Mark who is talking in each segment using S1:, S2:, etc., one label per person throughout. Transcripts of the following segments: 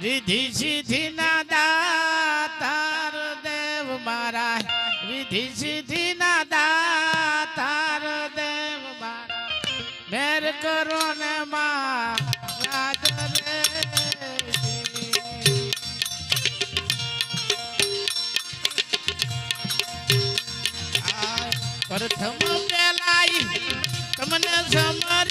S1: વિધિ સિદ્ધિ ના દાતાર દેવ મારા વિધિ સિદ્ધિ ના દાતાર દેવ મારા મેર કરો ને માં યાદ રે પ્રથમ પેલાઈ તમને સમર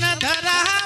S1: તમને ધરાવો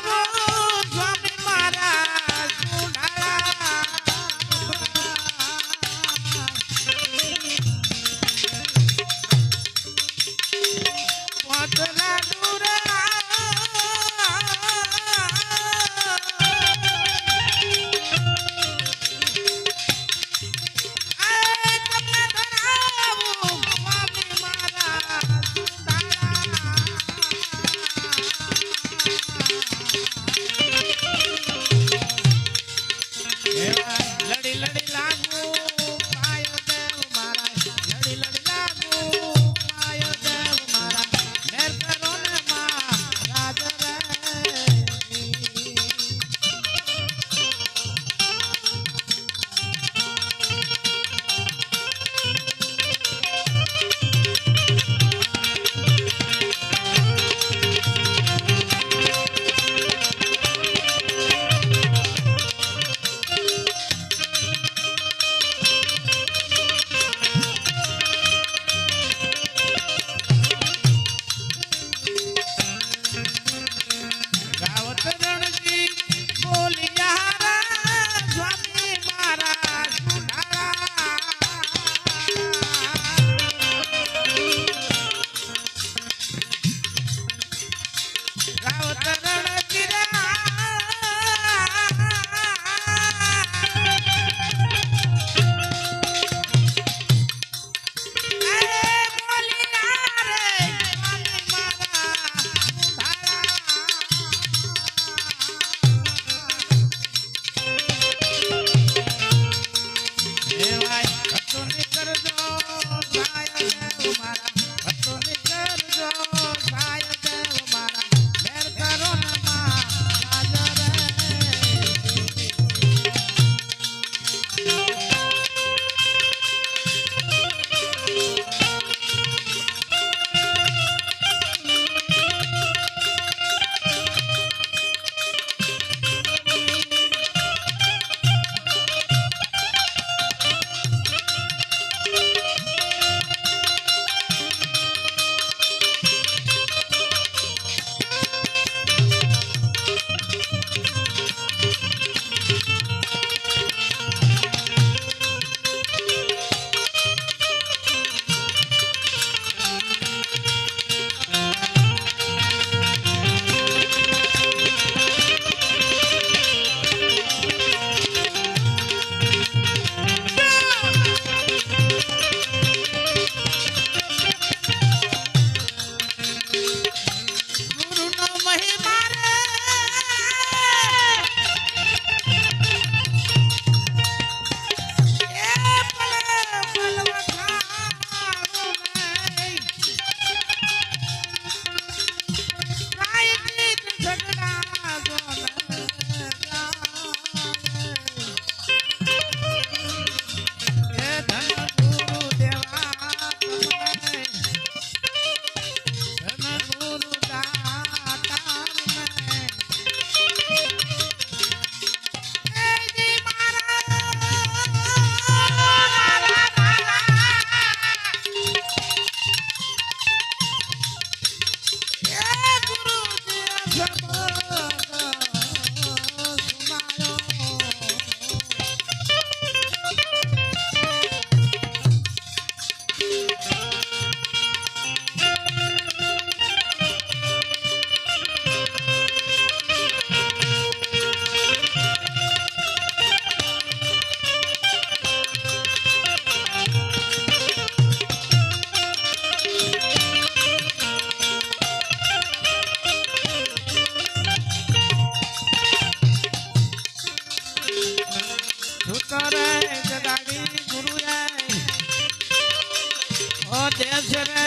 S1: Jai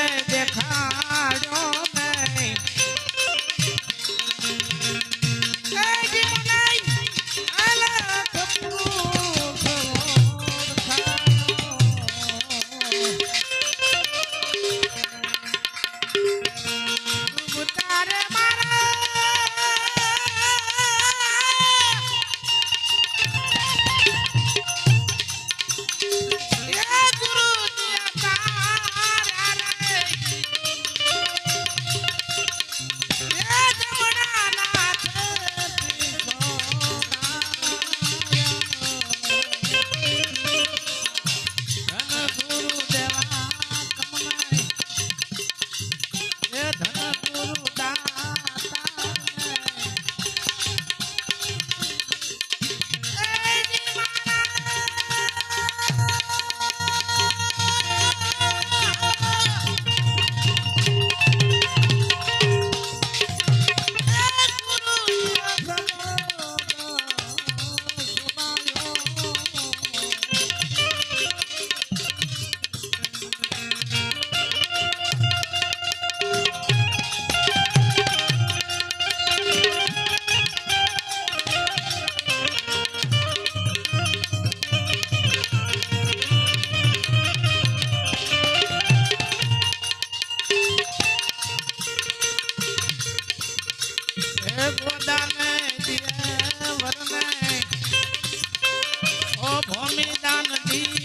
S1: ভূমিদান দিয়ে